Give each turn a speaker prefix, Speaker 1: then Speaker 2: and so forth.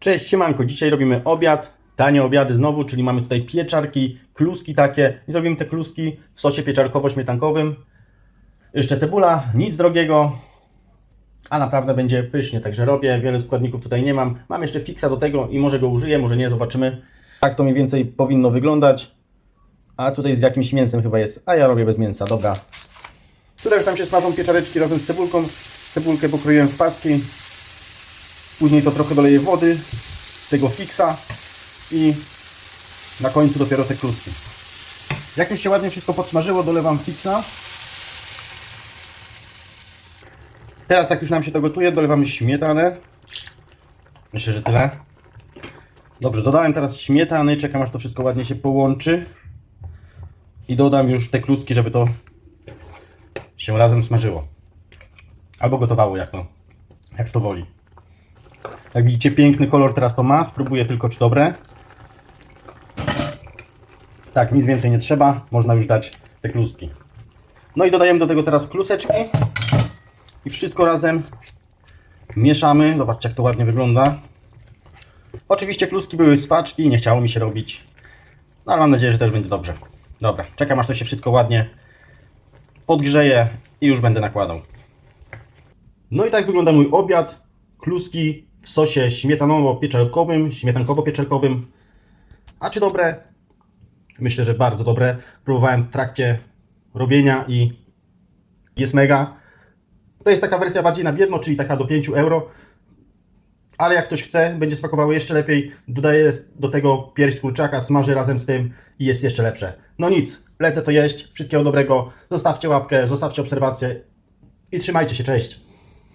Speaker 1: Cześć, siemanko. Dzisiaj robimy obiad. Tanie obiady znowu, czyli mamy tutaj pieczarki, kluski takie. I zrobimy te kluski w sosie pieczarkowo-śmietankowym. Jeszcze cebula, nic drogiego. A naprawdę będzie pysznie, także robię. Wiele składników tutaj nie mam. Mam jeszcze fiksa do tego i może go użyję, może nie, zobaczymy. Tak to mniej więcej powinno wyglądać. A tutaj z jakimś mięsem chyba jest. A ja robię bez mięsa, dobra. Tutaj już tam się smażą pieczareczki razem z cebulką. Cebulkę pokroiłem w paski. Później to trochę doleję wody, tego fixa i na końcu dopiero te kluski. Jak już się ładnie wszystko podsmażyło, dolewam fixa. Teraz jak już nam się to gotuje, dolewamy śmietanę. Myślę, że tyle. Dobrze, dodałem teraz śmietany, czekam aż to wszystko ładnie się połączy. I dodam już te kluski, żeby to się razem smażyło. Albo gotowało, jak to, jak to woli. Jak widzicie, piękny kolor teraz to ma. Spróbuję tylko, czy dobre. Tak, nic więcej nie trzeba. Można już dać te kluski. No i dodajemy do tego teraz kluseczki. I wszystko razem mieszamy. Zobaczcie, jak to ładnie wygląda. Oczywiście kluski były z paczki, nie chciało mi się robić. No, ale mam nadzieję, że też będzie dobrze. Dobra, czekam aż to się wszystko ładnie podgrzeje i już będę nakładał. No i tak wygląda mój obiad. Kluski w sosie śmietanowo-pieczarkowym, śmietankowo-pieczarkowym. A czy dobre? Myślę, że bardzo dobre. Próbowałem w trakcie robienia i jest mega. To jest taka wersja bardziej na biedno, czyli taka do 5 euro. Ale jak ktoś chce, będzie smakowało jeszcze lepiej. Dodaję do tego pierś kurczaka, smażę razem z tym i jest jeszcze lepsze. No nic, lecę to jeść. Wszystkiego dobrego. Zostawcie łapkę, zostawcie obserwację i trzymajcie się. Cześć.